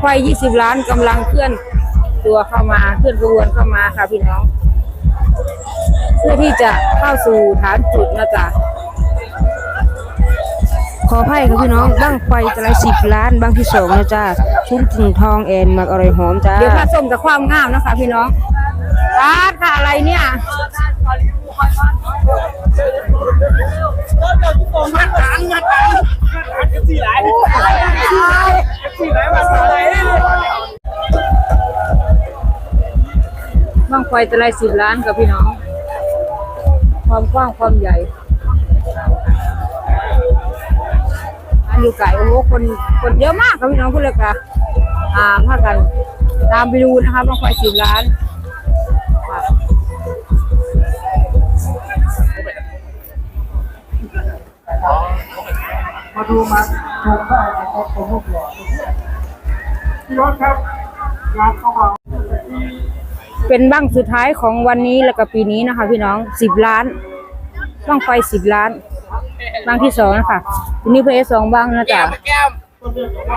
ไฟ20 ล้านกำลังเคลื่อนตัวเข้ามาเคลื่อนขบวนเข้ามาค่ะพี่น้อง เพื่อที่จะเข้าสู่ฐานจุดนะจ๊ะขออภัยครับพี่น้องบ้างไฟตะไลสิบล้านบ้างที่สองนะจ้าชุนถึงทองแอนมักอร่อยหอมจ้าเดี๋ยวพระส้มกับความงามนะคะพี่น้องร้านค่ะอะไรเนี่ย มาตานมาตานมาตานสี่หลายสี่หลายมาสอะไรบ้างไฟตะไลสิบล้านกับพี่น้อง ความกว้างความใหญ่อันอยู่ไก่โอ้โหคนคนเยอะมากครับพี่น้องคุณเลยค่ะอ่าพากันตามไปดูนะคะบ้างไฟสิบล้าน มาดูมาชมได้นะครับผมรูปหล่อพี่รถครับงานเข้ามาเป็นบ้างสุดท้ายของวันนี้แล้วก็ปีนี้นะคะ พี่น้องสิบล้านบ้างไฟสิบล้านบ้างที่สองนะคะทีนี้เพอสองบ้างนะจ๊ะแก้ม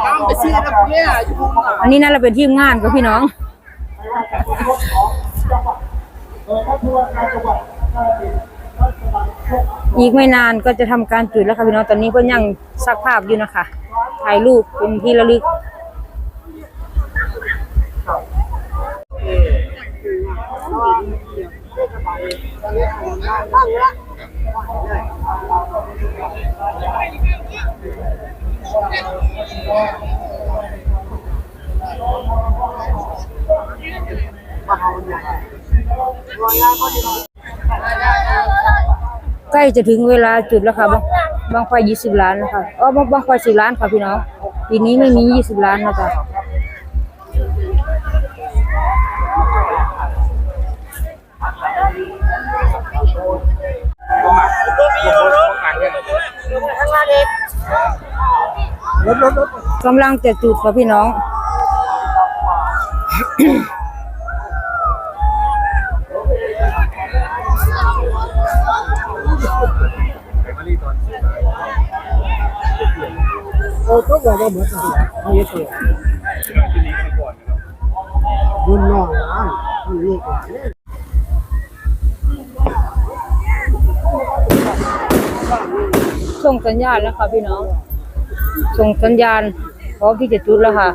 น้ำไปซื้อนะเนี่ยอยู่อันนี้น่าจะเป็นทีมงานกับพี่น้อง อีกไม่นานก็จะทำการจุดแล้วค่ะพี่น้องตอนนี้ก็ยังซักภาพอยู่นะคะถ่ายรูปเป็นที่ระลึก ใกล้จะถึงเวลาจุดแล้วค่ะบางบางไฟยี่สิบล้านแล้วค่ะอ๋อบางบางไฟสิบล้านค่ะพี่น้องปีนี้ไม่มียี่สิบล้านนะจ๊ะรถรถรถกำลังจะจุดค่ะพี่น้อง อ้ก็บอกว่าเหมือนกันเขาเยอะตัวรุ่นน้องนะรุ่นลูกหลานเนี่ยส่งสัญญาณแล้วค่ะพี่น้อง ส่งสัญญาณพร้อมที่จะจุดแล้วค่ะ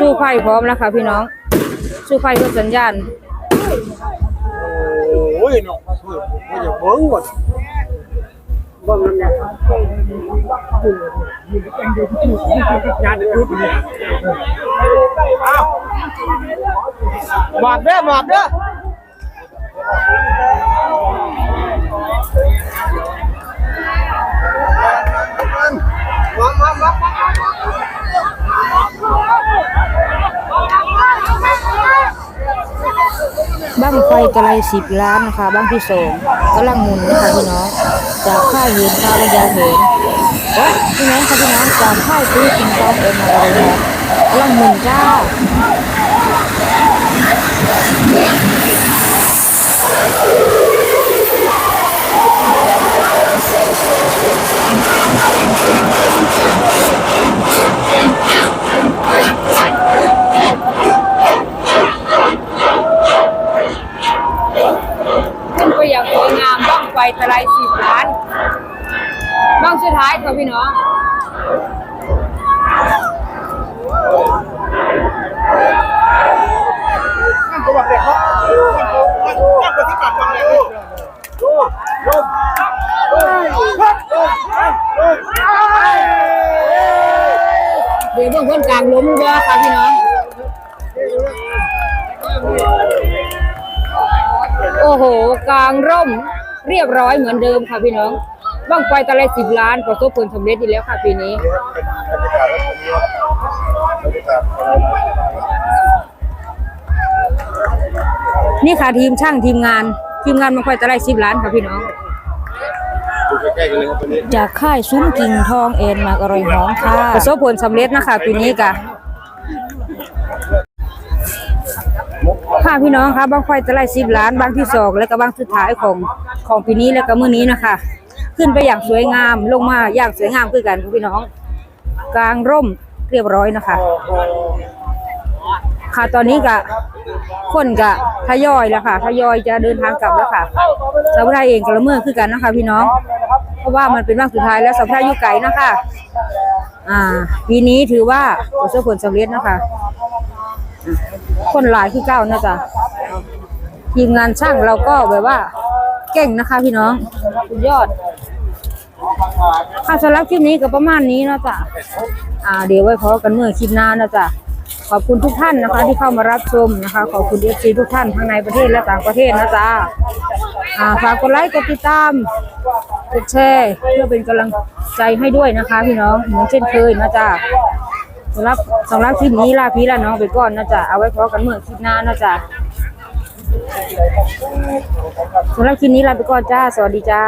สู้ไฟพร้อมแล้วค่ะพี่น้อง สู้ไฟเพื่อสัญญาณ โอ้ยเนาะเฮ้ยผมจะเบิ้งหมด หละงานยุดเนี่ยอ้าวหมากเด้อหมากเด้อบ้างไฟตะไลสิบล้านนะคะบ้างที่สองกำลังมุนนะคะพี่น้อง จากค่ายเห็นค่ายระยะเห็นเอ๊ะพี่น้องคะพี่น้องจากค่ายซื้อกินทอมเอ็มมาเลยนะลังหมุนจ้า เดี๋ยวบื้องคนกลางล้มก็ค่ะพี่น้อง โอ้โห กลางร่มเรียบร้อยเหมือนเดิมค่ะพี่น้องบ้างไฟตะไลสิบล้านประสบผลสำเร็จอีกแล้วค่ะปีนี้ นี่ค่ะทีมช่างทีมงาน ทีมงานบ้างไฟตะไลสิบล้านค่ะพี่น้อง ใกล้ๆกันเลยครับตัวนี้จากค่ายซุ้มกิ่งทองเอ็นมากอร่อยหอมค่ะประสบผลสำเร็จนะคะปีนี้กะค่ะพี่น้องคะบางไฟจะไล่สิบล้านบางที่สองและก็บางสุดท้ายของของปีนี้และก็มื้อนี้นะคะ ขึ้นไปอย่างสวยงามลงมาอย่างสวยงามคือกันค่ะพี่น้อง กลางร่มเรียบร้อยนะคะ ค่ะตอนนี้กะคนกะทยอยแล้วค่ะทยอยจะเดินทางกลับแล้วค่ะสาวไทยเองก็ละเมื่อคือกันนะคะ พี่น้อง เพราะว่ามันเป็นวันสุดท้ายแล้วสาวไทยอยู่ไกลนะคะอ่าปีนี้ถือว่าประสบผลสำเร็จนะคะคนหลายคือเก้านะจ๊ะทีมงานช่างเราก็แบบว่าเก่งนะคะพี่น้องสุดยอดค่ะสำหรับคลิปนี้ก็ประมาณนี้เนาะจ๊ะอ่าเดี๋ยวไว้พอกันเมื่อคลิปหน้านะจ๊ะขอบคุณทุกท่านนะคะ ที่เข้ามารับชมนะคะ ขอบคุณเอฟซีทุกท่านทั้งในประเทศและต่างประเทศนะจ๊ะอ่าฝากกดไลค์กดติดตาม กดแชร์เพื่อเป็นกำลังใจให้ด้วยนะคะพี่น้องเหมือนเช่นเคยนะจ๊ะสำหรับสำหรับคลิปนี้ลาพี่ลาน้องไปก่อนนะจ๊ะเอาไว้พอกันเมื่อคลิปหน้านะจ๊ะสำหรับคลิปนี้ลาไปก่อนจ้า สวัสดีจ้า